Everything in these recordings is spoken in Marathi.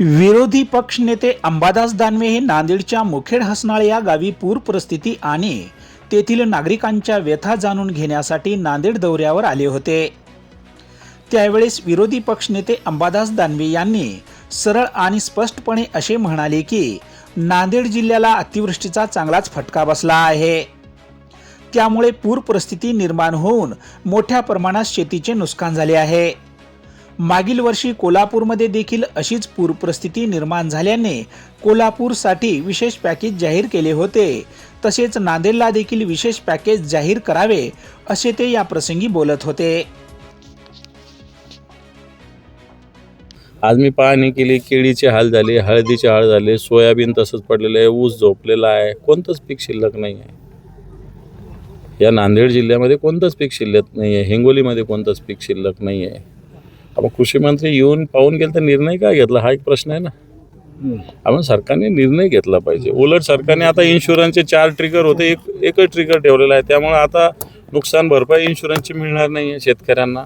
विरोधी पक्षनेते अंबादास दानवे हे नांदेडच्या मुखेड हसनाळ या गावी पूर परिस्थिती आणि तेथील नागरिकांच्या व्यथा जाणून घेण्यासाठी नांदेड दौऱ्यावर आले होते. त्यावेळेस विरोधी पक्ष नेते अंबादास दानवे यांनी सरळ आणि स्पष्टपणे असे म्हणाले की नांदेड जिल्ह्याला अतिवृष्टीचा चांगलाच फटका बसला आहे. त्यामुळे पूर परिस्थिती निर्माण होऊन मोठ्या प्रमाणात शेतीचे नुकसान झाले आहे. मागील वर्षी कोल्हापूरमध्ये देखील अशीच पूरपरिस्थिती निर्माण झाल्याने कोल्हापूरसाठी विशेष पॅकेज जाहीर केले होते. तसेच नांदेडला देखील विशेष पॅकेज जाहीर करावे असे ते या प्रसंगी बोलत होते. आज मी पाहणी केली केळीचे हाल झाले हळदीचे हाल झाले सोयाबीन तसंच पडलेलं आहे ऊस झोपलेला आहे कोणतंच पीक शिल्लक नाही आहे. या नांदेड जिल्ह्यामध्ये कोणतंच पीक शिल्लक नाही आहे हिंगोलीमध्ये कोणतंच पीक शिल्लक नाही आहे. आपण कृषी मंत्री येऊन पाहून गेलं तर निर्णय काय घेतला? हा एक प्रश्न आहे ना. आपण सरकारने निर्णय घेतला पाहिजे. उलट सरकारने आता इन्शुरन्सचे चार ट्रिगर होते. एक एकच ट्रिगर ठेवलेला आहे. त्यामुळे आता नुकसान भरपाई इन्शुरन्सची मिळणार नाही आहे शेतकऱ्यांना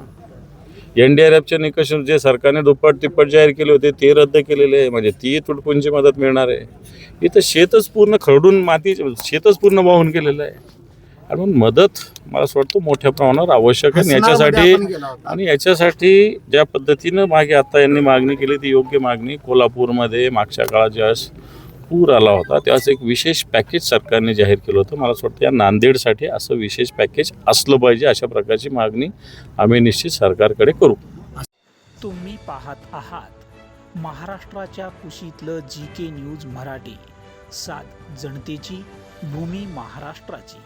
एन डी आर एफचे निकष जे सरकारने दुप्पट तिप्पट जाहीर केले होते ते रद्द केलेले आहे. म्हणजे ती तुटपुंची मदत मिळणार आहे. इथं शेतच पूर्ण खरडून माती शेतच पूर्ण वाहून गेलेलं आहे. आणि म्हणून मदत मला असं वाटतं मोठ्या प्रमाणावर आवश्यक आहे. आणि याच्यासाठी आणि याच्यासाठी ज्या पद्धतीनं मागे आता यांनी मागणी केली ती योग्य मागणी कोल्हापूरमध्ये मागच्या काळात ज्यावेळेस पूर आला होता त्यावेळेस एक विशेष पॅकेज सरकारने जाहीर केलं होतं. मला असं वाटतं या नांदेडसाठी असं विशेष पॅकेज असलं पाहिजे अशा प्रकारची मागणी आम्ही निश्चित सरकारकडे करू. तुम्ही पाहत आहात महाराष्ट्राच्या कुशीतलं जी के न्यूज मराठी. सात जनतेची भूमी महाराष्ट्राची.